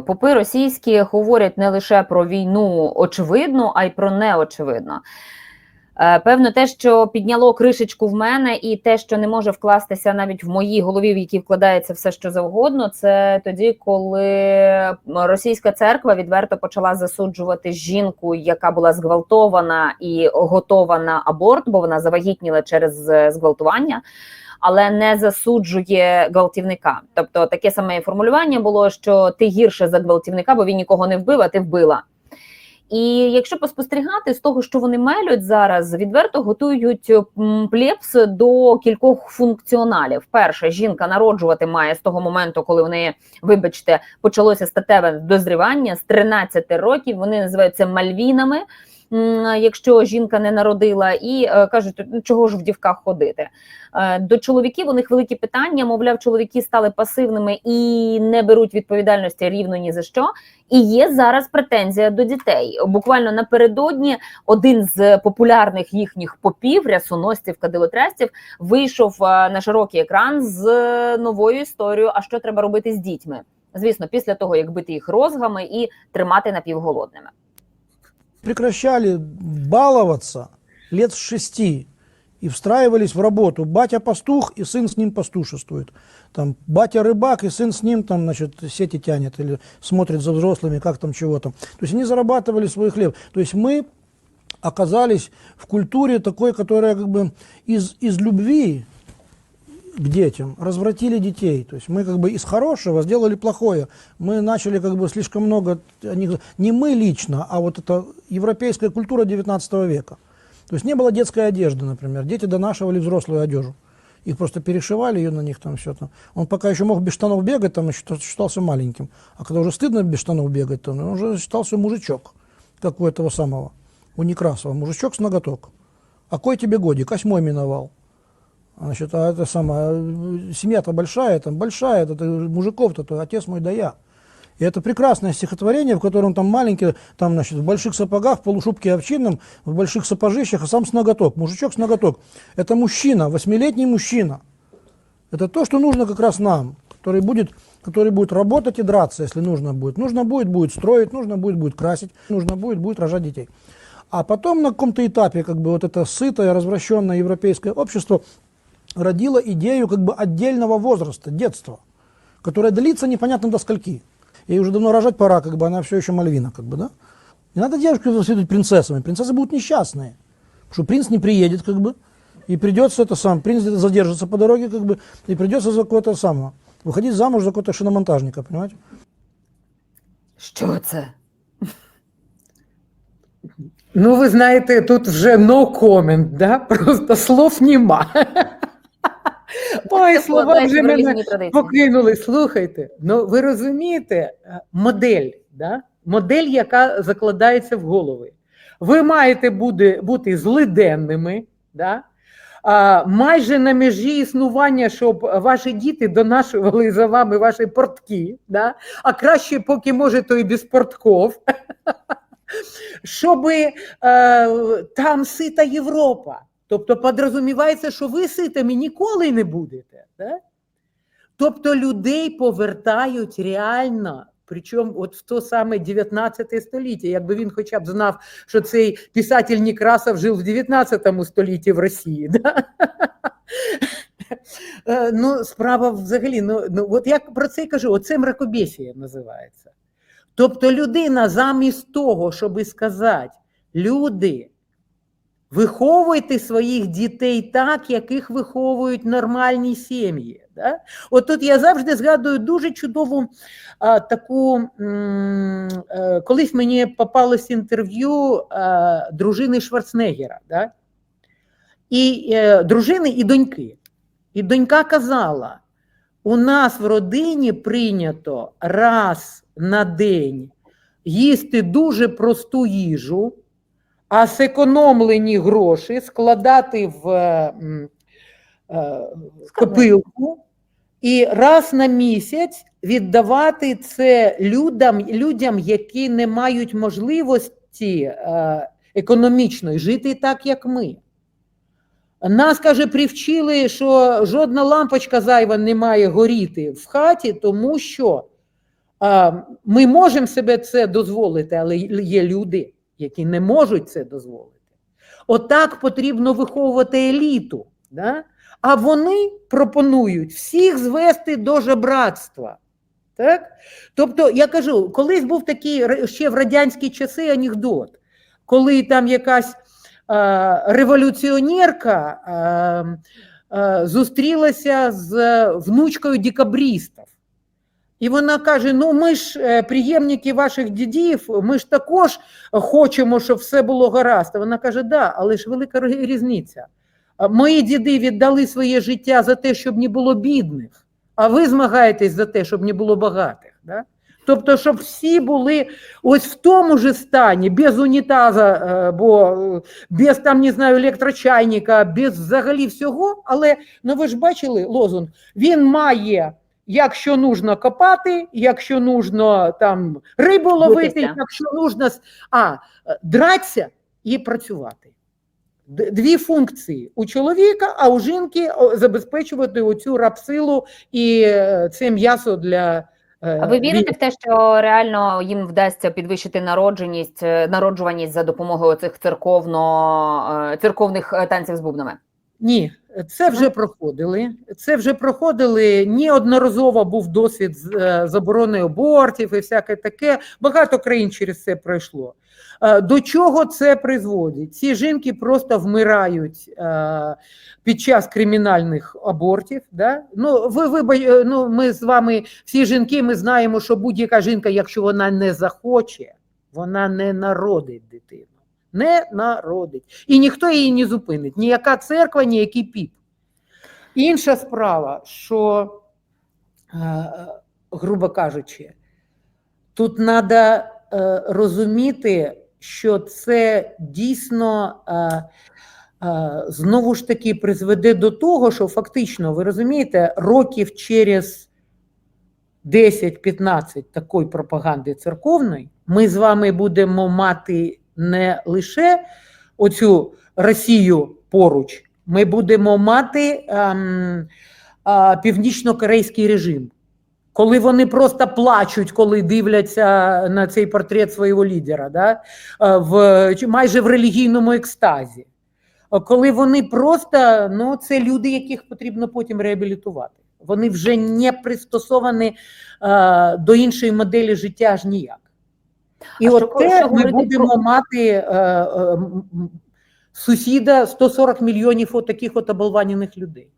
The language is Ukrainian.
Попи російські говорять не лише про війну очевидну, а й про неочевидну. Е, Певно, те, що підняло кришечку в мене, і те, що не може вкластися навіть в моїй голові, в якій вкладається все, що завгодно, це тоді, коли російська церква відверто почала засуджувати жінку, яка була зґвалтована і готова на аборт, бо вона завагітніла через зґвалтування. Але не засуджує гвалтівника. Тобто таке саме формулювання було, що ти гірше за гвалтівника, бо він нікого не вбив, а ти вбила. І якщо поспостерігати з того, що вони мелють зараз, відверто готують м, плепс до кількох функціоналів. Перше, жінка народжувати має з того моменту, коли в неї, вибачте, почалося статеве дозрівання з 13 років. Вони називаються мальвінами. Якщо жінка не народила, і е, кажуть, «Ну, чого ж в дівках ходити Е, до чоловіків. У них великі питання. Мовляв, чоловіки стали пасивними і не беруть відповідальності рівно ні за що. І є зараз претензія до дітей. Буквально напередодні один з популярних їхніх попів, рясоносців, кадилотрясців, вийшов е, на широкий екран з новою історією. А що треба робити з дітьми? Звісно, після того як бити їх розгами і тримати напівголодними. Прекращали баловаться лет с шести и встраивались в работу. Батя пастух и сын с ним пастушествует. Там батя рыбак и сын с ним там, значит, сети тянет или смотрит за взрослыми, как там чего там. То есть они зарабатывали свой хлеб. То есть мы оказались в культуре такой, которая как бы из, из любви к детям развратили детей. То есть мы как бы из хорошего сделали плохое. Мы начали как бы слишком много, них- не мы лично, а вот эта европейская культура 19 века. То есть не было детской одежды, например. Дети донашивали взрослую одежду. Их просто перешивали ее на них там все там. Он пока еще мог без штанов бегать, там считался маленьким. А когда уже стыдно без штанов бегать, то он уже считался мужичок, как у этого самого, у Некрасова. Мужичок с ноготок. А кой тебе годик? Осьмой миновал. Значит, а это самое, э, семья-то большая, там большая, это, мужиков-то, то отец мой да я. И это прекрасное стихотворение, в котором там маленький, там, значит, в больших сапогах, в полушубке овчинном, в больших сапожищах, а сам с ноготок. Мужичок с ноготок. Это мужчина, восьмилетний мужчина. Это то, что нужно как раз нам, который будет, который будет работать и драться, если нужно будет. Нужно будет, будет строить, нужно будет, будет красить, нужно будет, будет рожать детей. А потом на каком-то этапе как бы вот это сытое, развращенное европейское общество родило идею как бы отдельного возраста, детства, которое длится непонятно до скольки. Ей уже давно рожать пора, как бы она все еще Мальвина, как бы, да? Не надо девушек воспитывать принцессами. Принцессы будут несчастные. Потому что принц не приедет, как бы, и придется это сам, принц где-то задержится по дороге, как бы, и придется за какого-то самого. Выходить замуж за какого-то шиномонтажника, понимаете? Що це? Ну, ви знаєте, тут вже no comment, да? просто слов нема. Ой, слова вже мене покинули. Слухайте, ну ви розумієте, е, модель, да? модель, яка закладається в голови. Ви маєте бути, бути злиденними, да? а, майже на межі існування, щоб ваші діти донашували за вами ваші портки, да? а краще, поки може, то і без портков. Щоб е, там сита Європа. Тобто подрозумівається, що ви ситими ніколи не будете. Да? Тобто людей повертають реально, причому от в то саме 19 століття, якби він хоча б знав, що цей писатель Некрасов жив в 19 столітті в Росії. Да? Е, Ну, справа взагалі, ну, ну от я про це й кажу, оце мракобесія називається. Тобто людина замість того, щоб сказати, люди, виховуйте своїх дітей так, яких виховують нормальні сім'ї. Да? От тут я завжди згадую дуже чудову а, таку, м, е, колись мені попалось інтерв'ю е, дружини Шварценеггера, да? і е, дружини і доньки. І донька казала: у нас в родині прийнято раз на день їсти дуже просту їжу, а зекономлені гроші складати в е, е, копилку і раз на місяць віддавати це людям, людям які не мають можливості е, економічної жити так, як ми. Нас, каже, привчили, що жодна лампочка зайва не має горіти в хаті, тому що А, Ми можемо себе це дозволити, але є люди, які не можуть це дозволити. Отак потрібно виховувати еліту. Да? А вони пропонують всіх звести до жебратства. Так? Тобто, я кажу, колись був такий ще в радянські часи анекдот, коли там якась е, революціонерка е, е, зустрілася з внучкою декабристів. І вона каже: ну ми ж е, приємники ваших дідів, ми ж також хочемо, щоб все було гаразд. Вона каже: да, але ж велика різниця. Мої діди віддали своє життя за те, щоб не було бідних, а ви змагаєтесь за те, щоб не було багатих. Да? Тобто, щоб всі були ось в тому же стані, без унітаза, е, бо е, без там, не знаю, електрочайника, без взагалі всього. Але ну ви ж бачили лозунг, він має. Якщо нужно копати, якщо нужно там рибу ловити, Битися. якщо нужно а, е, дратися і працювати. Дві функції у чоловіка, а у жінки забезпечувати оцю рабсилу і е, це м'ясо для. е, А ви вірите в те, що реально їм вдасться підвищити народженість, народжуваність за допомогою цих церковно церковних танців з бубнами? Ні, це вже проходили. Це вже проходили. Неодноразово був досвід з е, заборони абортів і всяке таке. Багато країн через це пройшло. Е, До чого це призводить? Ці жінки просто вмирають е, під час кримінальних абортів. Да? Ну, ви, ви, ну, ми з вами, всі жінки, ми знаємо, що будь-яка жінка, якщо вона не захоче, вона не народить дитину. Не народить. І ніхто її не зупинить. Ніяка церква, ніякий піп. Інша справа, що, е, грубо кажучи, тут треба розуміти, що це дійсно е, е, знову ж таки призведе до того, що фактично, ви розумієте, років через 10-15 такої пропаганди церковної, ми з вами будемо мати не лише оцю Росію поруч, ми будемо мати ем, а, північно-корейський режим, коли вони просто плачуть, коли дивляться на цей портрет свого лідера, да? е, в, майже в релігійному екстазі. Е, Коли вони просто, ну, це люди, яких потрібно потім реабілітувати. Вони вже не пристосовані е, до іншої моделі життя аж ніяк. І А от те що ми будемо про- мати е, е, сусіда 140 мільйонів от таких от оболванених людей.